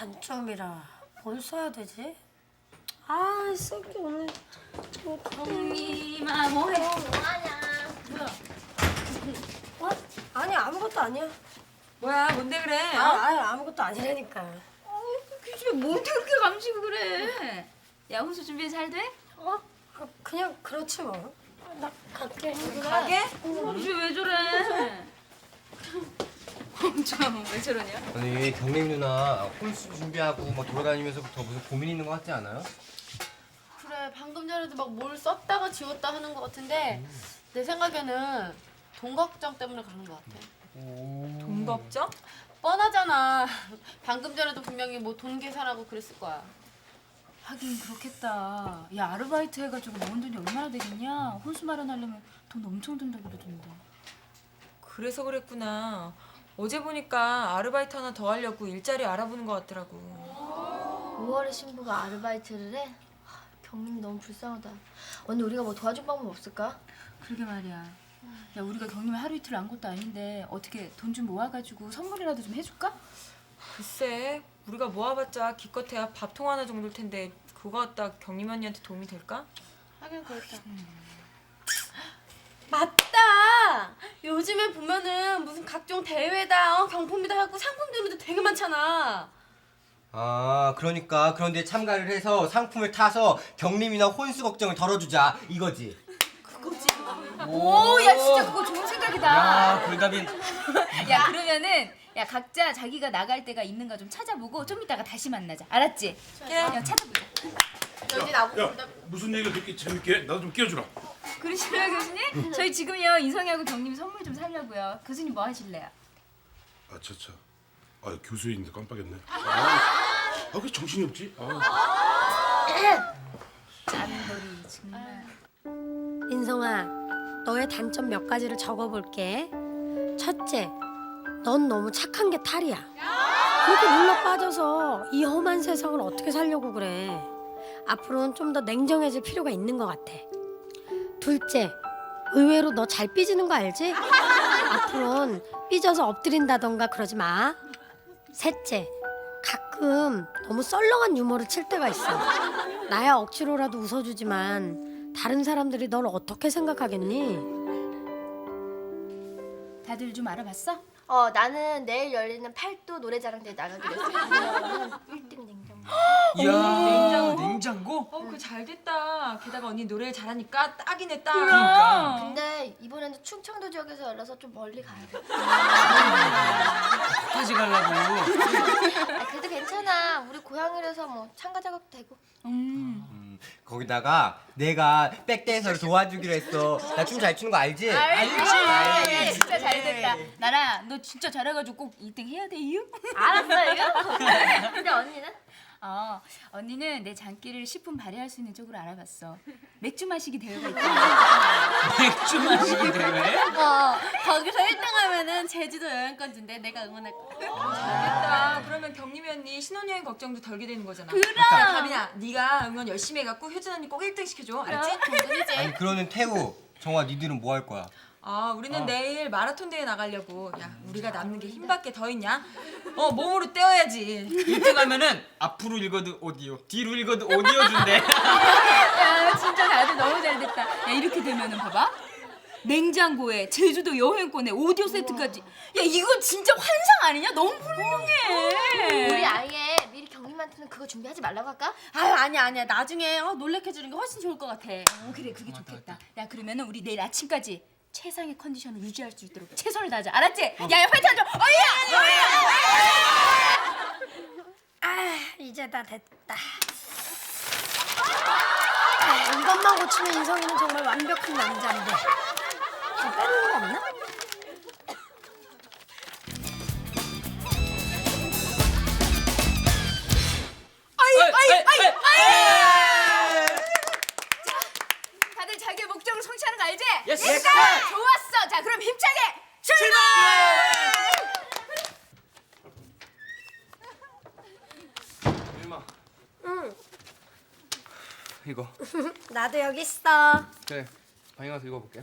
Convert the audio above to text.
단점이라 뭘 써야 되지? 아 쓰기 오늘 뭐 경림아 뭐해? 어? 아니 아무것도 아니야. 뭐야 뭔데 그래? 아, 어? 아니 아무것도 아니라니까. 그 집에 뭔데 그렇게 감시고 그래? 야 혼수 준비 잘 돼? 어? 아, 그냥 그렇지 뭐. 아, 나 갈게. 가게? 집에 왜 저래? 엄청 왜 저러냐? 아니 경림 누나 홀수 준비하고 막 돌아다니면서부터 무슨 고민 있는 것 같지 않아요? 그래 방금 전에도 막 뭘 썼다가 지웠다 하는 것 같은데 내 생각에는 돈 걱정 때문에 그런 것 같아. 돈 걱정? 뻔하잖아. 방금 전에도 분명히 뭐 돈 계산하고 그랬을 거야. 하긴 그렇겠다. 야 아르바이트 해가지고 모은 돈이 얼마나 되겠냐? 혼수 마련하려면 돈 엄청 든다고 그러던데. 그래서 그랬구나. 어제 보니까 아르바이트 하나 더 하려고 일자리 알아보는 것 같더라고. 5월에 신부가 아르바이트를 해? 하, 경림이 너무 불쌍하다. 언니 우리가 뭐 도와줄 방법 없을까? 그러게 말이야. 야 우리가 경림을 하루 이틀 안 것도 아닌데 어떻게 돈 좀 모아가지고 선물이라도 좀 해줄까? 글쎄, 우리가 모아봤자 기껏해야 밥통 하나 정도일 텐데 그거 갖다 경림 언니한테 도움이 될까? 하긴 그렇다. 맞다. 요즘에 보면은 무슨 각종 대회다, 어, 경품이다 하고 상품 주는 데 되게 많잖아. 아 그러니까 그런 데 참가를 해서 상품을 타서 경림이나 혼수 걱정을 덜어주자 이거지 오, 야 진짜 그거 좋은 생각이다. 야 불가빈 야 그러면은 야 각자 자기가 나갈 때가 있는가 좀 찾아보고 좀 이따가 다시 만나자. 알았지? 야 찾아보자. 여기 나보고 야 무슨 얘기가 그렇게 재밌게 해? 나도 좀 끼워주라 그러시나요 교수님? 저희 지금요 인성이하고 경님 선물 좀 살려고요. 교수님 뭐 하실래요? 아 차차 아 교수인데 깜빡했네 아, 아, 왜 정신이 없지? 아. 짠돌이 정말. 인성아, 너의 단점 몇 가지를 적어볼게. 첫째, 넌 너무 착한 게 탈이야. 그렇게 물러 빠져서 이 험한 세상을 어떻게 살려고 그래. 앞으로는 좀 더 냉정해질 필요가 있는 것 같아. 둘째, 의외로 너 잘 삐지는 거 알지? 앞으로는 삐져서 엎드린다던가 그러지 마. 셋째, 가끔 너무 썰렁한 유머를 칠 때가 있어. 나야 억지로라도 웃어주지만 다른 사람들이 널 어떻게 생각하겠니? 다들 좀 알아봤어? 어 나는 내일 열리는 팔도 노래자랑대회 나가기로 했어. 1등 냉장고. 이야 냉장고? 냉장고? 어, 그거 잘 됐다. 게다가 언니 노래를 잘하니까 딱이네, 딱. 그럼. 근데 이번에는 충청도 지역에서 열려서 좀 멀리 가야 돼. 끝까지 가려고 아, 그래도 괜찮아. 우리 고향이라서 뭐 참가 자격 되고. 음. 음, 거기다가 내가 백댄서 를 도와주기로 했어 나 춤 잘 추는 거 알지? 알지. 야, 진짜 잘 됐다. 나라 너 진짜 잘해가지고 꼭 1등 해야 돼요. 알았어 이거. 근데 언니는? 어, 언니는 내 장기를 10분 발휘할 수 있는 쪽으로 알아봤어. 맥주 마시기 대회가 있다. 맥주 마시기 대회? 어, 거기서 1등 하면은 제주도 여행권 준대. 내가 응원할 거야. 됐다. 그러면 경림이 언니 신혼여행 걱정도 덜게 되는 거잖아. 그럼. 야, 가빈아, 네가 응원 열심히 해갖고 효진 언니 꼭 1등 시켜줘. 알았지? 아니 그러는 태우 정화 니들은 뭐 할 거야? 아, 우리는 내일 마라톤 대회 나가려고. 야, 우리가 남는 게 힘밖에 더 있냐? 어, 몸으로 떼어야지. 1등 하면은 앞으로 읽어도 오디오, 뒤로 읽어도 오디오 준대. 야, 진짜 다들 너무 잘 됐다. 야, 이렇게 되면은 봐봐. 냉장고에 제주도 여행권에 오디오 세트까지. 야, 이거 진짜 환상 아니냐? 너무 훌륭해. 우리 아예 미리 경림한테는 그거 준비하지 말라고 할까? 아유 아니야 아니야. 나중에 어, 놀래켜 주는 게 훨씬 좋을 것 같아. 어, 그래, 그게 좋겠다. 야, 그러면은 우리 내일 아침까지 최상의 컨디션을 유지할 수 있도록 최선을 다하자. 알았지? 야, 야, 파이팅 하자. 어이야! 아, 이제 다 됐다. 아, 이것만 고치면 인성이는 정말 완벽한 남자인데. 더 빼는 거 없나? 다들 자기의 목적을 성취하는 거 알지? 예스! 예스! 자, 그럼 힘차게 출발! 일마 응, 이거. 나도 여기 있어. 그래. 방에 가서 읽어볼게